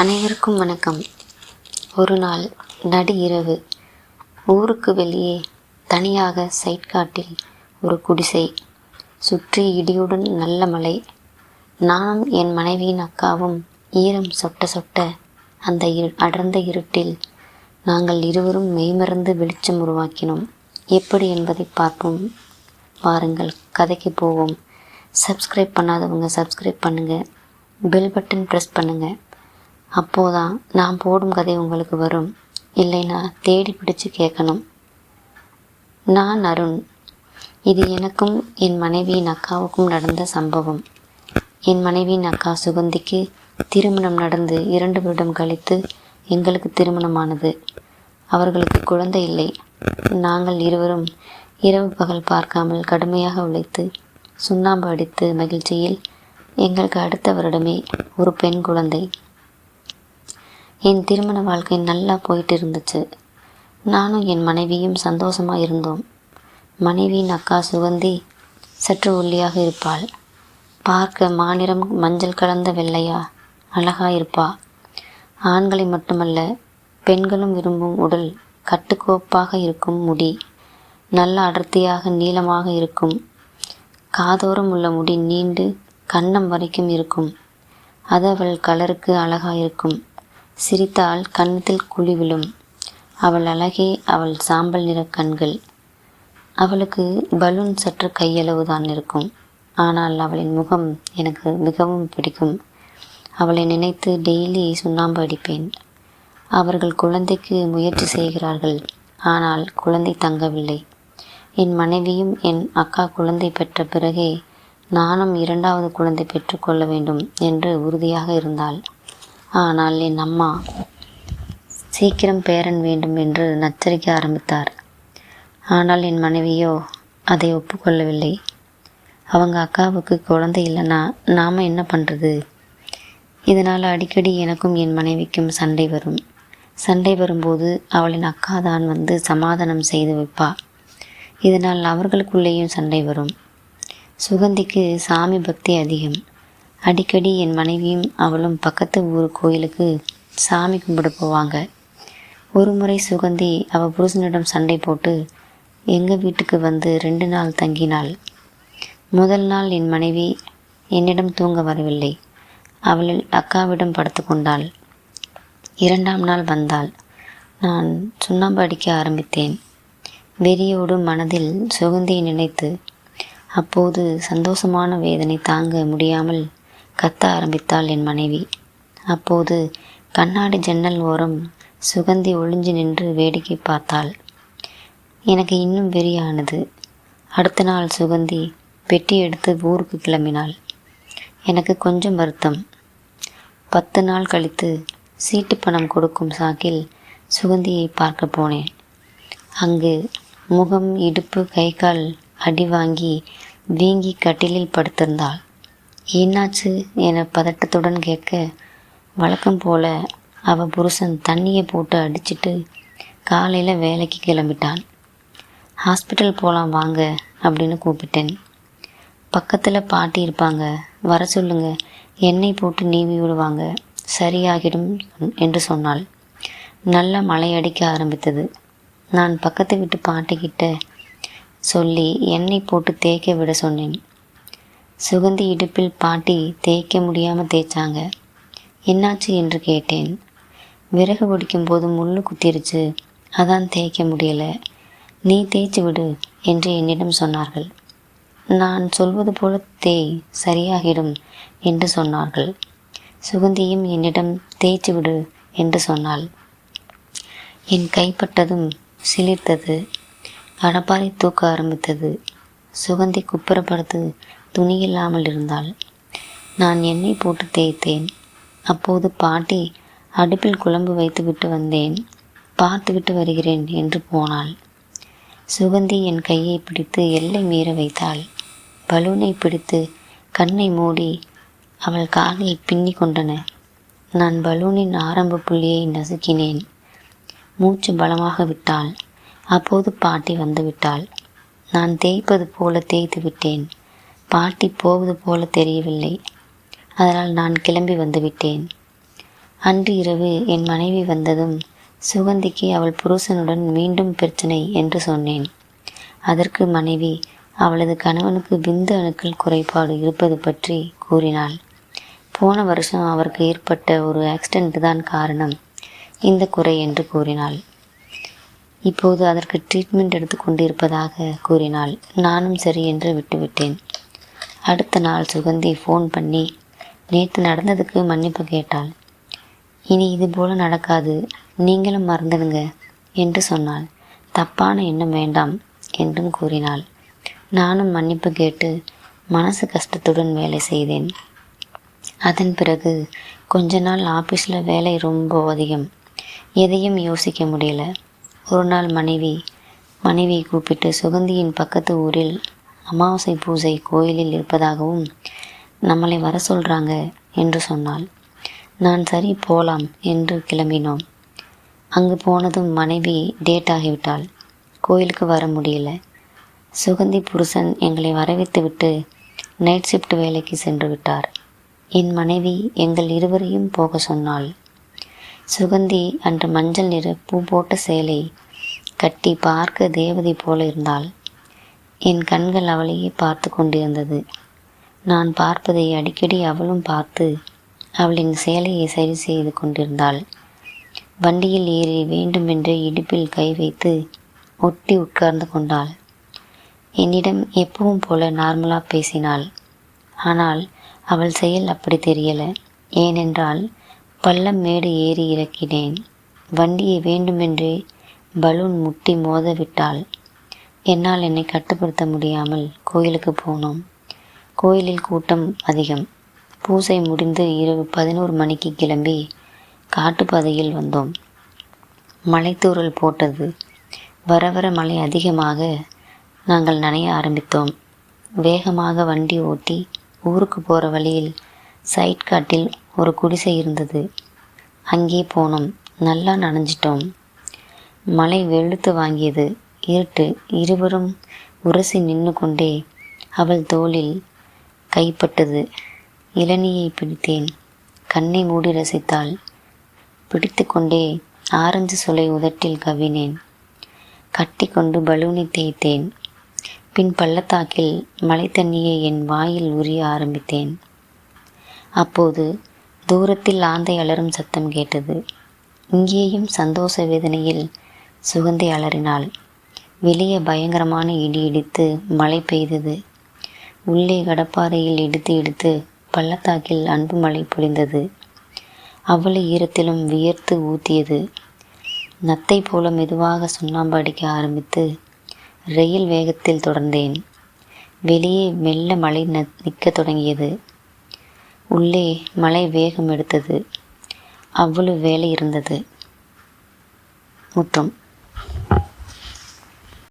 அனைவருக்கும் வணக்கம். ஒரு நாள் நடு இரவு ஊருக்கு வெளியே தனியாக சைட் காட்டில் ஒரு குடிசை சுற்றி இடியுடன் நல்ல மழை. நானும் என் மனைவியின் அக்காவும் ஈரம் சொட்ட சொட்ட அந்த இரு அடர்ந்த இருட்டில் நாங்கள் இருவரும் மெய்மறந்து வெளிச்சம் உருவாக்கினோம். எப்படி என்பதை பார்ப்போம். வாருங்கள் கதைக்கு போவோம். சப்ஸ்கிரைப் பண்ணாதவங்க சப்ஸ்கிரைப் பண்ணுங்கள் பெல் பட்டன் ப்ரெஸ் பண்ணுங்கள் அப்போதான் நான் போடும் கதை உங்களுக்கு வரும். இல்லைன்னா தேடி பிடிச்சு கேட்கணும். நான் அருண். இது எனக்கும் என் மனைவியின் அக்காவுக்கும் நடந்த சம்பவம். என் மனைவியின் அக்கா சுகந்திக்கு திருமணம் நடந்து இரண்டு வருடம் கழித்து எங்களுக்கு திருமணமானது. அவர்களுக்கு குழந்தை இல்லை. நாங்கள் இருவரும் இரவு பகல் பார்க்காமல் கடுமையாக உழைத்து சுண்ணாம்பு அடித்து மகிழ்ச்சியில் எங்களுக்கு அடுத்த வருடமே ஒரு பெண் குழந்தை. என் திருமண வாழ்க்கை நல்லா போயிட்டு இருந்துச்சு. நானும் என் மனைவியும் சந்தோஷமாக இருந்தோம். மனைவியின் அக்கா சுகந்தி சற்று ஒல்லியாக இருப்பாள். பார்க்க மாநிறம் மஞ்சள் கலந்த வெள்ளையா அழகா இருப்பா. ஆண்களை மட்டுமல்ல பெண்களும் விரும்பும் உடல் கட்டுக்கோப்பாக இருக்கும் முடி. நல்ல அடர்த்தியாக நீளமாக இருக்கும். காதோரம் உள்ள முடி நீண்டு கன்னம் வரைக்கும் இருக்கும். அது அவள் கலருக்கு அழகாயிருக்கும் சிரித்தால் கன்னத்தில் குழி விழும். அவள் அழகே அவள் சாம்பல் நிற கண்கள். அவளுக்கு பலூன் சற்று கையளவு தான் இருக்கும். ஆனால் அவளின் முகம் எனக்கு மிகவும் பிடிக்கும். அவளை நினைத்து டெய்லி சுண்ணாம்பு அடிப்பேன். அவர்கள் குழந்தைக்கு முயற்சி செய்கிறார்கள். ஆனால் குழந்தை தங்கவில்லை. என் மனைவியும் என் அக்கா குழந்தை பெற்ற பிறகே நானும் இரண்டாவது குழந்தை பெற்றுக்கொள்ள வேண்டும் என்று உறுதியாக இருந்தாள். ஆனால் என் அம்மா சீக்கிரம் பேரன் வேண்டும் என்று நச்சரிக்க ஆரம்பித்தார். ஆனால் என் மனைவியோ அதை ஒப்புக்கொள்ளவில்லை. அவங்க அக்காவுக்கு குழந்தை இல்லைன்னா நாம் என்ன பண்ணுறது இதனால் அடிக்கடி எனக்கும் என் மனைவிக்கும் சண்டை வரும். சண்டை வரும்போது அவளின் அக்கா தான் வந்து சமாதானம் செய்து வைப்பா. இதனால் அவர்களுக்குள்ளேயும் சண்டை வரும். சுகந்திக்கு சாமி பக்தி அதிகம். அடிக்கடி என் மனைவியும் அவளும் பக்கத்து ஊர் கோயிலுக்கு சாமி கும்பிட போவாங்க. ஒரு முறை சுகந்தி அவள் புருஷனிடம் சண்டை போட்டு எங்கள் வீட்டுக்கு வந்து ரெண்டு நாள் தங்கினாள் முதல் நாள் என் மனைவி என்னிடம் தூங்க வரவில்லை. அவளில் அக்காவிடம் படுத்து கொண்டாள். இரண்டாம் நாள் வந்தாள். நான் சுண்ணாம்பு அடிக்க ஆரம்பித்தேன். வெறியோடு மனதில் சுகந்தியை நினைத்து அப்போது சந்தோஷமான வேதனை தாங்க முடியாமல் கத்த ஆரம்பித்தாள் என் மனைவி. அப்போது கண்ணாடி ஜன்னல் ஓரம் சுகந்தி ஒளிஞ்சு நின்று வேடிக்கை பார்த்தாள். எனக்கு இன்னும் வெறியானது. அடுத்த நாள் சுகந்தி பெட்டி எடுத்து ஊருக்கு கிளம்பினாள். எனக்கு கொஞ்சம் வருத்தம். பத்து நாள் கழித்து சீட்டு பணம் கொடுக்கும் சாக்கில் சுகந்தியை பார்க்க போனேன். அங்கு முகம் இடுப்பு கை கால் அடி வாங்கி வீங்கி கட்டிலில் படுத்திருந்தாள். என்னாச்சு? என பதட்டத்துடன் கேட்க வழக்கம் போல அவ புருஷன் தண்ணியை போட்டு அடிச்சிட்டு காலையில் வேலைக்கு கிளம்பிட்டான். ஹாஸ்பிட்டல் போகலாம் வாங்க அப்படின்னு கூப்பிட்டேன். பக்கத்தில் பாட்டி இருப்பாங்க. வர சொல்லுங்க. எண்ணெய் போட்டு நீவி விடுவாங்க. சரியாகிடும் என்று சொன்னாள். நல்ல மழை அடிக்க ஆரம்பித்தது. நான் பக்கத்து வீட்டு பாட்டிக்கிட்ட சொல்லி எண்ணெய் போட்டு தேய்க்க விட சொன்னேன். சுகந்தி இடுப்பில் பாட்டி தேய்க்க முடியாமல் தேய்ச்சாங்க. என்னாச்சு? என்று கேட்டேன். விறகு பிடிக்கும் போது முள்ளு குத்திருச்சு. அதான் தேய்க்க முடியலை. நீ தேய்ச்சி விடு என்று என்னிடம் சொன்னார்கள். நான் சொல்வது போல தேய் சரியாகிடும் என்று சொன்னார்கள். சுகந்தியும் என்னிடம் தேய்ச்சி விடு என்று சொன்னாள். என் கைப்பட்டதும் சிலிர்த்தது. அடப்பாறை தூக்க ஆரம்பித்தது. சுகந்தி குப்புறப்படுத்து துணி இல்லாமல் இருந்தாள் நான் எண்ணெய் போட்டு தேய்த்தேன். அப்போது பாட்டி அடுப்பில் குழம்பு வைத்துவிட்டு வந்தேன். பார்த்துவிட்டு வருகிறேன் என்று போனாள். சுகந்தி என் கையை பிடித்து எல்லை மீற வைத்தாள். பலூனை பிடித்து கண்ணை மூடி அவள் காலில் பின்னி கொண்டன. நான் பலூனின் ஆரம்ப புள்ளியை நசுக்கினேன். மூச்சு பலமாக விட்டாள். அப்போது பாட்டி வந்துவிட்டாள் நான் தேய்ப்பது போல தேய்த்து விட்டேன். பாட்டி போவது போல தெரியவில்லை. அதனால் நான் கிளம்பி வந்துவிட்டேன். அன்று இரவு என் மனைவி வந்ததும் சுகந்திக்கு அவள் புருஷனுடன் மீண்டும் பிரச்சனை என்று சொன்னேன். அதற்கு மனைவி அவளது கணவனுக்கு விந்து அணுக்கள் குறைபாடு இருப்பது பற்றி கூறினாள். போன வருஷம் அவருக்கு ஏற்பட்ட ஒரு ஆக்சிடென்ட் தான் காரணம். இந்த குறை என்று கூறினாள். இப்போது அதற்கு ட்ரீட்மெண்ட் எடுத்துக்கொண்டு இருப்பதாக கூறினாள். நானும் சரி என்று விட்டுவிட்டேன். அடுத்த நாள் சுகந்தி ஃபோன் பண்ணி நேற்று நடந்ததுக்கு மன்னிப்பு கேட்டாள். இனி இது போல நடக்காது. நீங்களும் மறந்துடுங்க என்று சொன்னாள். தப்பான எண்ணம் வேண்டாம் என்றும் கூறினாள். நானும் மன்னிப்பு கேட்டு மனசு கஷ்டத்துடன் வேலை செய்தேன். அதன் பிறகு கொஞ்ச நாள் ஆஃபீஸில் வேலை ரொம்ப அதிகம். எதையும் யோசிக்க முடியல. ஒரு நாள் மனைவி மனைவியை கூப்பிட்டு சுகந்தியின் பக்கத்து ஊரில் அமாவாசை பூஜை கோயிலில் இருப்பதாகவும் நம்மளை வர சொல்கிறாங்க என்று சொன்னாள். நான் சரி போலாம் என்று கிளம்பினோம். அங்கு போனதும் மனைவி டேட் ஆகிவிட்டாள். கோயிலுக்கு வர முடியல. சுகந்தி புருஷன் எங்களை வரவேற்றுவிட்டு நைட் ஷிஃப்ட் வேலைக்கு சென்று விட்டார். என் மனைவி எங்கள் இருவரையும் போக சொன்னாள். சுகந்தி அன்று மஞ்சள் நிற பூ போட்ட சேலை கட்டி பார்க்க தேவதை போல இருந்தாள். என் கண்கள் அவளையே பார்த்து கொண்டிருந்தது. நான் பார்ப்பதை அடிக்கடி அவளும் பார்த்து அவளின் சேலையை சரி செய்து கொண்டிருந்தாள். வண்டியில் ஏறி வேண்டுமென்றே இடுப்பில் கை வைத்து ஒட்டி உட்கார்ந்து கொண்டாள். என்னிடம் எப்பவும் போல நார்மலாக பேசினாள். ஆனால் அவள் செயல் அப்படி தெரியல. ஏனென்றால் பள்ளம் மேடு ஏறி இறக்கினேன். வண்டியை வேண்டுமென்றே பலூன் முட்டி மோத விட்டாள். என்னால் என்னை கட்டுப்படுத்த முடியாமல் கோயிலுக்கு போனோம். கோயிலில் கூட்டம் அதிகம். பூசை முடிந்து இரவு பதினோரு மணிக்கு கிளம்பி காட்டுப்பாதையில் வந்தோம். மலைத்தூரல் போட்டது. வர வர மழை அதிகமாக நாங்கள் நனைய ஆரம்பித்தோம். வேகமாக வண்டி ஓட்டி ஊருக்கு போகிற வழியில் சைட் காட்டில் ஒரு குடிசை இருந்தது. அங்கே போனோம். நல்லா நனைஞ்சிட்டோம். மழை வெளுத்து வாங்கியது. இருட்டு இருவரும் உரசி நின்று கொண்டே அவள் தோளில் கைப்பட்டது. இளநியை பிடித்தேன். கண்ணை மூடி ரசித்தாள். பிடித்து கொண்டே ஆரஞ்சு சுளை உதட்டில் கவினேன் கட்டி கொண்டு பலூனை தேய்த்தேன். பின் பள்ளத்தாக்கில் மழை தண்ணியை என் வாயில் உரிய ஆரம்பித்தேன். அப்போது தூரத்தில் ஆந்தை அலறும் சத்தம் கேட்டது. இங்கேயும் சந்தோஷ வேதனையில் சுகந்தி அலறினாள். வெளியே பயங்கரமான இடி இடித்து மழை பெய்தது. உள்ளே கடப்பாறையில் இடித்து இடித்து பள்ளத்தாக்கில் அன்பு மழை பொழிந்தது. அவ்வளவு ஈரத்திலும் வியர்த்து ஊத்தியது. நத்தை போல மெதுவாக சுண்ணாம்பு அடிக்க ஆரம்பித்து ரயில் வேகத்தில் தொடர்ந்தேன். வெளியே மெல்ல மழை ந நிற்க தொடங்கியது. உள்ளே மழை வேகம் எடுத்தது. அவ்வளவு வேலை இருந்தது. முத்தம்.